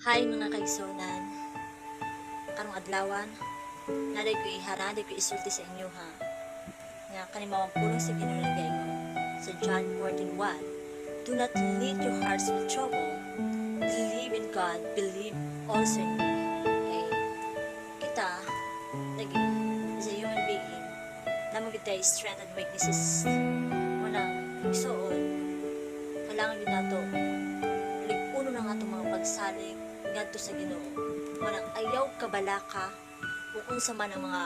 Hi mga kaigsonan. Karong adlawan, naday ko ihara, naday ko isulti sa inyo ha. Nga kanimawang pulong sa nga ingon sa John 14:1. Do not lead your hearts with trouble. Believe in God, believe also in me. Okay. Kita, lagi, as a human being, naman kita strength and weaknesses. Munang, igsoon, kailangan yun nato uno na nga itong mga pagsalig ngadto sa Ginoo. Manang ayaw kabalaka kung unsa man ang mga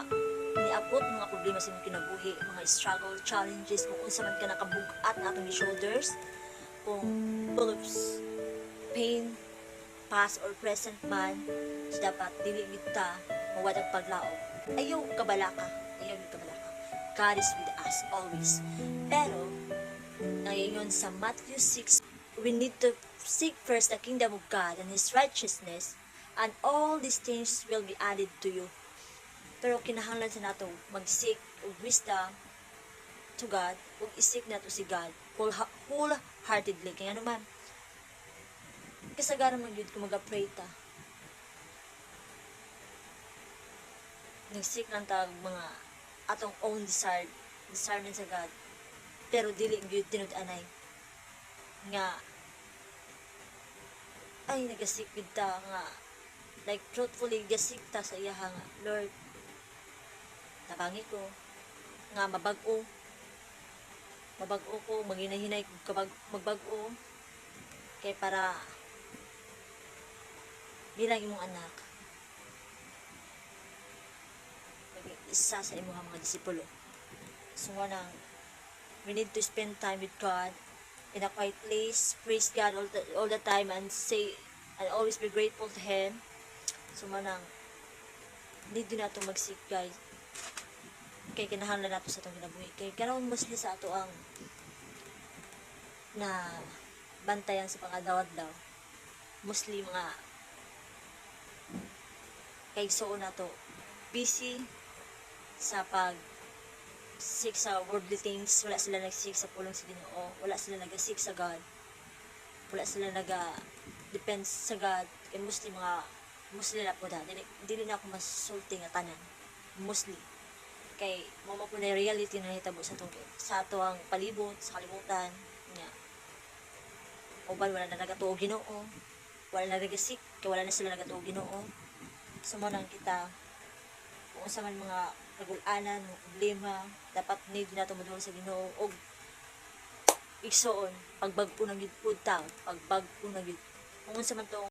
niabot mga problema sa imong kinabuhi, mga struggle, challenges, kung unsa man ka nakabugat na atong shoulders, kung full pain, past or present man, so dapat dili kita mawadag paglaom. Ayaw kabalaka, ayaw kabalaka. God is with us always. Pero, ngayon sa Matthew 6, we need to seek first the kingdom of God and His righteousness, and all these things will be added to you. Pero kinahanglan sa nato mag-seek of wisdom to God, ug isik nato si God whole, wholeheartedly. Kaya naman, kasagaran man yun kung mag-pray ta. Nag-seek lang ta og mga atong own desire, discernment sa God. Pero dili gyud tinud-anay nga ay nagasik gid ta nga. Like truthfully gasik ta sa iya nga Lord. Tabangi ko nga mabag-o. Mabag-o ko maginahinay ko magbag-o. Kay para bilang imong anak. Isa sa imong mga disipulo. So nang we need to spend time with God in a quiet place, praise God all the, all the time and say and always be grateful to Him. So manang need din nato mag-seek guys. Kay kinahanglan nato sa atong kinabuhi. Kay karon mostly sa ato ang na bantayan sa pangadawad daw. Mostly mga kay so nato busy sa pag seek sa worldly things, wala sila nag-seek sa pulong sa Ginoo, wala sila nag-seek sa God. Wala sila nag-depend sa God. Kaya mostly mga mostly na po da. Dili, na ako masulti nga tanan. Mostly. Kay mo po na reality na hitabo sa to sa ato ang palibot, sa kalibutan. Nga. Uban wala na nagatuo Ginoo. Wala na nag-seek, kay wala na sila nagatuo Ginoo. Sumo nang kita kung sa man mga kagulanan, mga problema, dapat need na ito sa Ginoo og igsoon pagbagpo ng gid pud ta, pagbagpo ng gid. Kung sa man to